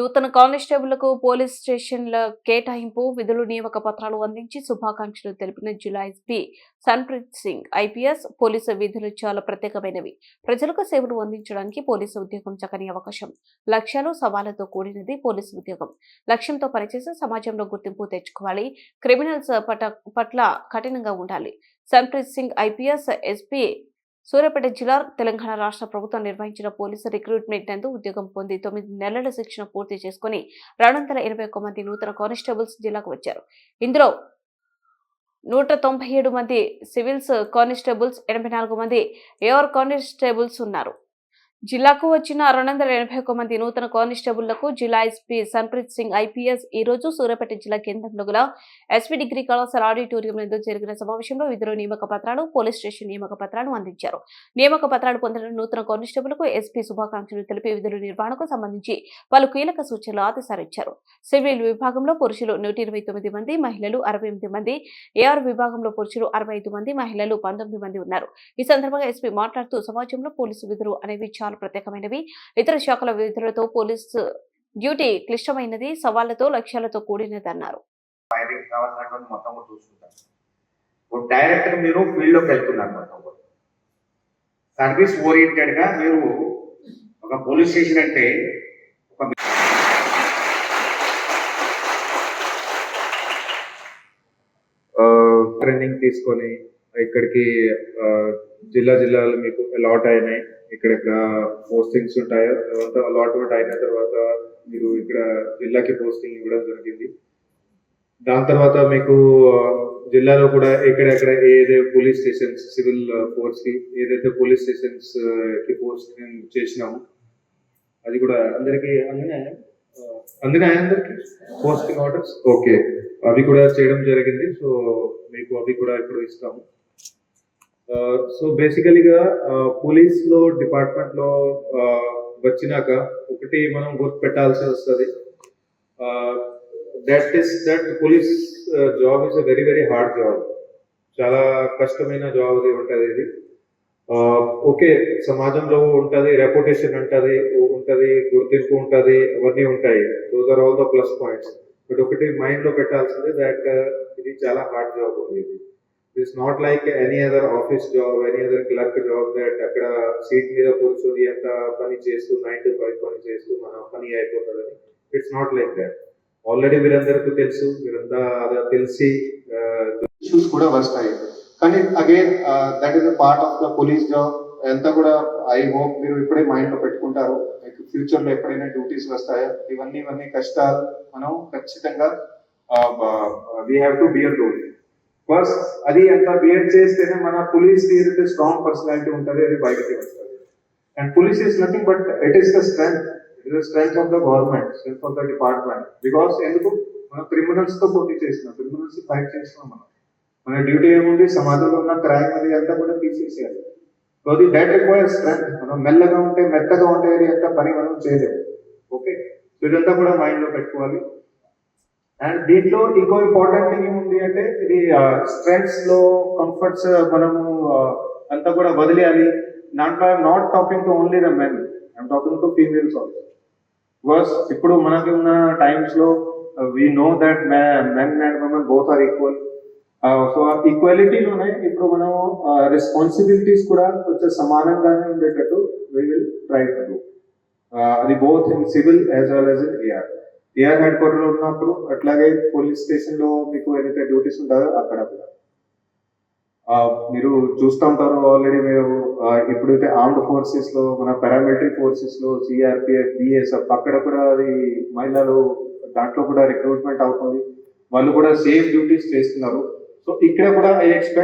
నూతన కానిస్టేబుళ్ళకు పోలీస్ స్టేషన్ల కేటాయింపు విధులు నియామక పత్రాలు అందించి శుభాకాంక్షలు తెలిపిన జిల్లా SP Sanpreet Singh. IPS police విధులు చాలా ప్రత్యేకమైనవి. ప్రజలకు సేవలు అందించడానికి పోలీసు ఉద్యోగం చక్కని అవకాశం. లక్ష్యాలు సవాళ్ళతో కూడినది పోలీసు ఉద్యోగం. లక్ష్యంతో పనిచేసి సమాజంలో గుర్తింపు తెచ్చుకోవాలి. క్రిమినల్స్ పట్ల కఠినంగా ఉండాలి. సన్ప్రీత్ సింగ్ ఐపీఎస్ ఎస్పీ సూర్యాపేట జిల్లా తెలంగాణ రాష్ట్ర ప్రభుత్వం నిర్వహించిన పోలీసు రిక్రూట్మెంట్ నందు ఉద్యోగం పొంది తొమ్మిది నెలల శిక్షణ పూర్తి చేసుకుని రెండు వందల ఎనభై ఒక్క మంది నూతన కానిస్టేబుల్స్ జిల్లాకు వచ్చారు. ఇందులో నూట తొంభై ఏడు మంది సివిల్స్ కానిస్టేబుల్స్ ఎనభై నాలుగు మంది ఏఆర్ కానిస్టేబుల్స్ ఉన్నారు. జిల్లాకు వచ్చిన రెండు వందల ఎనభై ఒక్క మంది నూతన కానిస్టేబుళ్ళకు జిల్లా ఎస్పీ సన్ప్రీత్ సింగ్ ఐపీఎస్ ఈ రోజు సూర్యాపేట జిల్లా కేంద్రంలో గల ఎస్పీ డిగ్రీ కళాశాల ఆడిటోరియం నందు జరిగిన సమావేశంలో విధులు నియామక పత్రాలు పోలీస్ స్టేషన్ నియామక పత్రాలు అందించారు. నియామక పత్రాలు పొందిన నూతన కానిస్టేబుల్కు ఎస్పీ శుభాకాంక్షలు తెలిపి విధుల నిర్వహణకు సంబంధించి పలు కీలక సూచనలు ఆదేశాలిచ్చారు సివిల్ విభాగంలో పురుషులు నూట ఇరవై తొమ్మిది మంది మహిళలు అరవై ఎనిమిది మంది ఏఆర్ విభాగంలో పురుషులు అరవై ఐదు మంది మహిళలు పంతొమ్మిది మంది ఉన్నారు. ఈ సందర్భంగా ఎస్పీ మాట్లాడుతూ సమాజంలో పోలీసు విధులు అనేవి చాలా ప్రత్యేకమైనవి. ఇతర శాఖల విధులతో పోలీసు డ్యూటీ క్లిష్టమైనది సవాళ్ళతో లక్ష్యాలతో కూడినదన్నారు. ఫైరింగ్ కావాల్సినటువంటి మొత్తం కూడా చూసుకుంటారు ఇప్పుడు డైరెక్ట్ మీరు ఫీల్డ్లోకి వెళ్తున్నారు మొత్తం కూడా. సర్వీస్ ఓరియంటెడ్గా మీరు ఒక పోలీస్ స్టేషన్ అంటే ఒక ట్రైనింగ్ తీసుకొని ఇక్కడికి జిల్లా జిల్లాలు మీకు అలాట్ అయినాయి. ఇక్కడ పోస్టింగ్స్ ఉంటాయో. తర్వాత అలాట్మెంట్ అయిన తర్వాత మీరు ఇక్కడ జిల్లాకి పోస్టింగ్ ఇవ్వడం జరిగింది. దాని తర్వాత మీకు జిల్లాలో కూడా ఎక్కడెక్కడ ఏదైతే పోలీస్ స్టేషన్స్ సివిల్ ఫోర్స్కి ఏదైతే పోలీస్ స్టేషన్స్కి పోస్టింగ్ చేసినాము అది కూడా అందరికి అందునే అందునే అందరికి? Posting orders okay. అవి కూడా చేయడం జరిగింది. సో మీకు అవి కూడా ఇప్పుడు ఇస్తాము. సో బేసికలీగా పోలీస్లో డిపార్ట్మెంట్లో వచ్చినాక ఒకటి మనం గుర్తు పెట్టాల్సి వస్తుంది that is that police job is a very very hard job చాలా కష్టమైన జాబ్ అది ఉంటుంది ఇది. ఓకే సమాజంలో ఉంటుంది రెప్యుటేషన్ ఉంటుంది ఉంటుంది గుర్తింపు ఉంటుంది అవన్నీ ఉంటాయి. Those are all the plus points but ఒకటి మైండ్లో పెట్టాల్సింది దట్ ఇది చాలా హార్డ్ జాబ్ ఉంది it's not like any other office job any other clerk job that అక్కడ సీట్ మీద కూర్చొని ఎంత పని చేస్తూ నైన్ టు ఫైవ్ పని చేస్తూ మన పని అయిపోతుందని. It's not like that already మీరందరికీ తెలుసు మీరంతా అదే తెలిసి ఇష్యూస్ కూడా వస్తాయి. కానీ again that is a part of the police job ఎంత కూడా ఐ హోప్ మీరు ఇప్పుడే మైండ్లో పెట్టుకుంటారు. ఫ్యూచర్లో ఎప్పుడైనా డ్యూటీస్ వస్తాయో? ఇవన్నీ ఇవన్నీ కష్టాలు మనం ఖచ్చితంగా we have to bear do first అది అంత బియర్ చేస్తేనే మన పోలీస్ ఏదైతే స్ట్రాంగ్ పర్సనాలిటీ ఉంటుంది అది బయటకి వస్తుంది. And police is nothing but it is the strength it is the strength of the government strength of the department because ఎందుకు? మనం క్రిమినల్స్తో పోటీ చేస్తున్నాం క్రిమినల్స్ ఫైట్ చేస్తున్నాం మనం. మన డ్యూటీ ఏముంది? సమాజంలో ఉన్న క్రైమ్ అది అంతా కూడా తీసేసేయాలి. సో అది దట్ రిక్వైర్ స్ట్రెంగ్త్ మనం మెల్లగా ఉంటే మెత్తగా ఉంటే అది అంత పని మనం చేయలేము ఓకే సో ఇదంతా కూడా మైండ్లో పెట్టుకోవాలి. అండ్ దీంట్లో ఇంకో ఇంపార్టెంట్ థింగ్ ఏముంది అంటే ఇది స్ట్రెంగ్స్లో కంఫర్ట్స్ మనము అంతా కూడా వదిలేయాలి. Not not talking to only the men I'm talking to females also because ఇప్పుడు మనకి ఉన్న టైమ్స్లో we know that men and women both are equal so ఈక్వాలిటీలోనే ఇప్పుడు మనం రెస్పాన్సిబిలిటీస్ కూడా కొంచెం సమానంగానే ఉండేటట్టు we will try to do అది both in civil as well as in AR AR headquarter ఉన్నప్పుడు అట్లాగే పోలీస్ స్టేషన్లో మీకు ఏదైతే డ్యూటీస్ ఉంటాయో అక్కడ కూడా. మీరు చూస్తూ ఉంటారు ఆల్రెడీ మీరు ఎప్పుడైతే ఆర్మ్డ్ ఫోర్సెస్లో మన పారామిలిటరీ ఫోర్సెస్లో సిఆర్పిఎఫ్ బిఎస్ఎఫ్ అక్కడ కూడా అది మహిళలు దాంట్లో కూడా రిక్రూట్మెంట్ అవుతుంది. వాళ్ళు కూడా సేఫ్ డ్యూటీస్ చేస్తున్నారు. సో ఇక్కడ కూడా ఐ ఎక్స్పెక్ట్